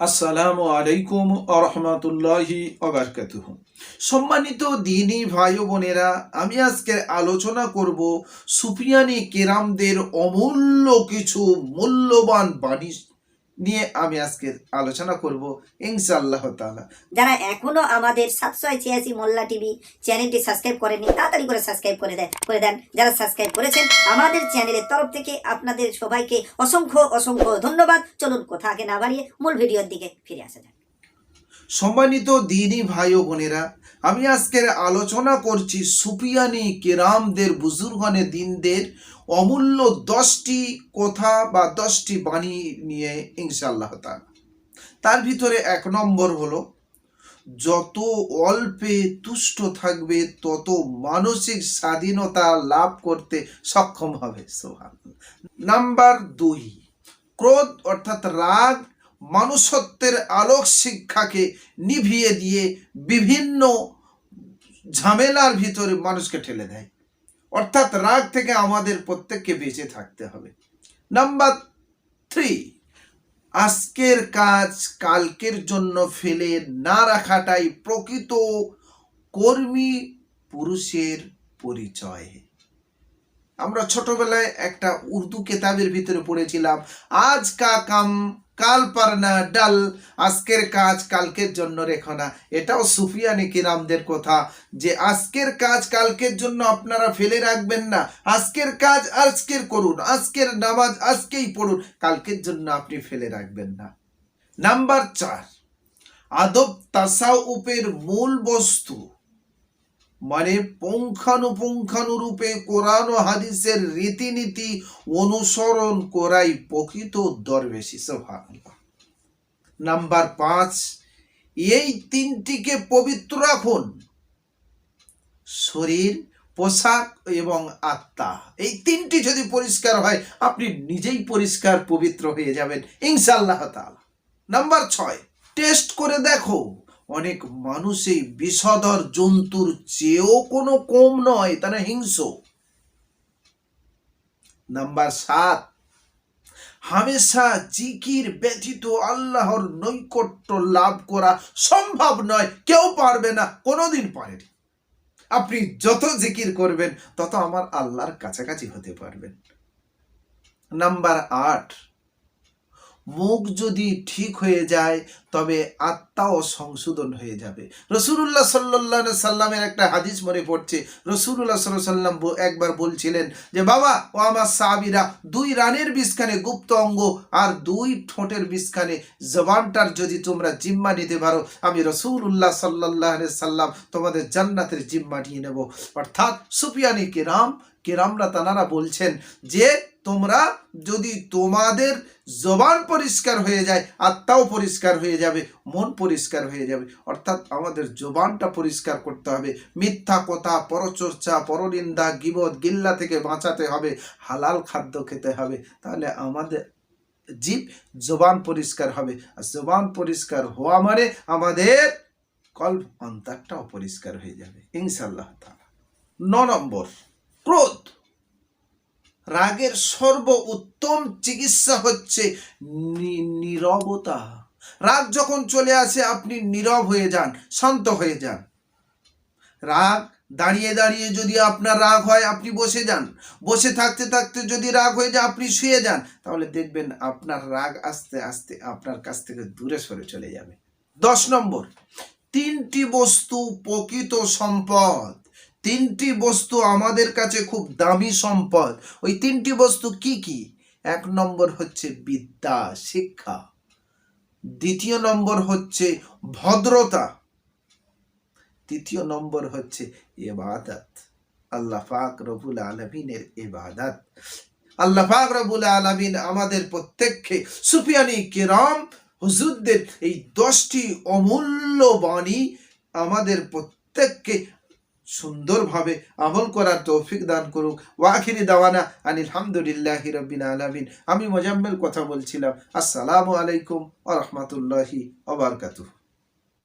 আসসালামু আলাইকুম আরহামাতুল্লাহি অবরকাতুহ সম্মানিত দিনী ভাই বোনেরা, আমি আজকে আলোচনা করব সুফিয়ানি কেরামদের অমূল্য কিছু মূল্যবান বাণী নিয়ে আমি আজকে আলোচনা করব ইনশাআল্লাহ তাআলা। যারা এখনও আমাদের সাতশো ছিয়াশি মোল্লা টিভি চ্যানেলটি সাবস্ক্রাইব করেনি তাড়াতাড়ি করে সাবস্ক্রাইব করে দেন করে দেন। যারা সাবস্ক্রাইব করেছেন আমাদের চ্যানেলের তরফ থেকে আপনাদের সবাইকে অসংখ্য অসংখ্য ধন্যবাদ। চলুন কথা আগে না বাড়িয়ে মূল ভিডিওর দিকে ফিরে আসা যাক। সম্মানিত দিনী ভাই ও বোনেরা আমি আজকের আলোচনা করছি সুফিয়ানি কেরামদের বুজুর্গনে দিনদের অমূল্য দশটি কথা বা দশটি বাণী নিয়ে ইনশাআল্লাহ তাআলা। তার ভিতরে এক নম্বর হলো, যত অল্পে তুষ্ট থাকবে, তত মানসিক স্বাধীনতা লাভ করতে সক্ষম হবে সোহান নাম্বার দুই, ক্রোধ অর্থাৎ রাগ মানুষত্বের আলোক শিক্ষাকে নিভিয়ে দিয়ে বিভিন্ন ঝামেলার ভিতরে মানুষকে ঠেলে দেয়। অর্থাৎ রাগ থেকে আমাদের প্রত্যেককে বেঁচে থাকতে হবে। নাম্বার থ্রি আজকের কাজ কালকের জন্য ফেলে না রাখাটাই প্রকৃত কর্মী পুরুষের পরিচয়। আমরা ছোটবেলায় একটা উর্দু কেতাবের ভিতরে পড়েছিলাম। আজ কা কাম, কাল পারনা ডাল, আজকের কাজ কালকের জন্য রেখো না। এটাও সুফিয়ানি কিরামদের কথা যে আজকের কাজ কালকের জন্য আপনারা ফেলে রাখবেন না। আজকের কাজ আজকের করুন, আজকের নামাজ আজকেই পড়ুন, কালকের জন্য আপনি ফেলে রাখবেন না। নাম্বার চার, আদব তাসাউপের মূল বস্তু মানে পুঙ্খানুপুঙ্খানুরূপে কোরআন ও হাদিসের রীতিনীতি অনুসরণ করাই প্রকৃত দরবেশি, সুবহানাল্লাহ। নাম্বার পাঁচ, এই তিনটিকে পবিত্র রাখুন। শরীর, পোশাক এবং আত্মা। এই তিনটি যদি পরিষ্কার হয়, আপনি নিজেই পরিষ্কার, পবিত্র হয়ে যাবেন, ইনশাআল্লাহ তাআলা। নাম্বার ছয়, টেস্ট করে দেখো। অনেক মানুষ এই বিষধর জন্তুর চেয়েও কোনো কম নয়, তারা হিংস্র। নাম্বার সাত, হামেশা জিকির ব্যতীত আল্লাহর নৈকট্য লাভ করা সম্ভব নয়, কেউ পারবে না, কোনোদিন পারেনি। আপনি যত জিকির করবেন, তত আমার আল্লাহর কাছাকাছি হতে পারবেন। নাম্বার আট, মুখ যদি ঠিক হয়ে যায় তবে আত্মাও সংশোধন হয়ে যাবে। রসুল্লাহ সাল্লাহ সাল্লামের একটা হাদিস মনে পড়ছে। রসুল্লাহ সাল্লাহ সাল্লাম একবার বলছিলেন যে, বাবা, ও আমার সাহাবিরা, দুই রানের বিষখানে গুপ্ত অঙ্গ আর দুই ঠোঁটের বিষখানে জবানটার যদি তোমরা জিম্মা নিতে পারো, আমি রসুল্লাহ সাল্লাহ সাল্লাম তোমাদের জান্নাতের জিম্মা নিয়ে নেব। অর্থাৎ সুফিয়ানি কেরাম, কেরামরা তানারা বলছেন যে, তোমরা যদি তোমাদের জবান পরিষ্কার হয়ে যায়, আত্মাও পরিষ্কার হয়ে যাবে, মন পরিষ্কার হয়ে যাবে। অর্থাৎ আমাদের জবানটা পরিষ্কার করতে হবে। মিথ্যা কথা, পরচর্চা, পরনিন্দা, গিবদ, গিল্লা থেকে বাঁচাতে হবে, হালাল খাদ্য খেতে হবে। তাহলে আমাদের জীব জবান পরিষ্কার হবে। আর জবান পরিষ্কার হওয়া মানে আমাদের কল্প, অন্তরটাও পরিষ্কার হয়ে যাবে। ইনশাল্লাহ তাআলা। ন নম্বর, ক্রোধ। রাগের সর্ব উত্তম চিকিৎসা হচ্ছে নীরবতা। রাগ যখন চলে আসে, আপনি নীরব হয়ে যান, শান্ত হয়ে যান। রাগ, দাঁড়িয়ে দাঁড়িয়ে যদি আপনার রাগ হয়, আপনি বসে যান। বসে থাকতে থাকতে যদি রাগ হয়ে যায়, আপনি শুয়ে যান। তাহলে দেখবেন আপনার রাগ আস্তে আস্তে আপনার কাছ থেকে দূরে সরে চলে যাবে। দশ নম্বর, তিনটি বস্তু প্রকৃত সম্পদ। তিনটি বস্তু আমাদের কাছে খুব দামি সম্পদ। ওই তিনটি বস্তু কি কি? এক নম্বর হচ্ছে বিদ্যা, শিক্ষা। দ্বিতীয় নম্বর হচ্ছে ভদ্রতা। তৃতীয় নম্বর হচ্ছে এবাদত আল্লাহ রবুল আলমিনের এবাদত আল্লাহ পাক রবুল আলমিন আমাদের প্রত্যেককে সুফিয়ানি কেরাম, হুজুরদের এই দশটি অমূল্য বাণী আমাদের প্রত্যেককে সুন্দরভাবে আমল করার তৌফিক দান করুক। ওয়াখিরি দাওয়ানা আনিল হামদুলিল্লাহ রবিন আলমিন। আমি মোজাম্মেল কথা বলছিলাম। আসসালামু আলাইকুম আ রহমতুল্লাহি ওবরকাতুহ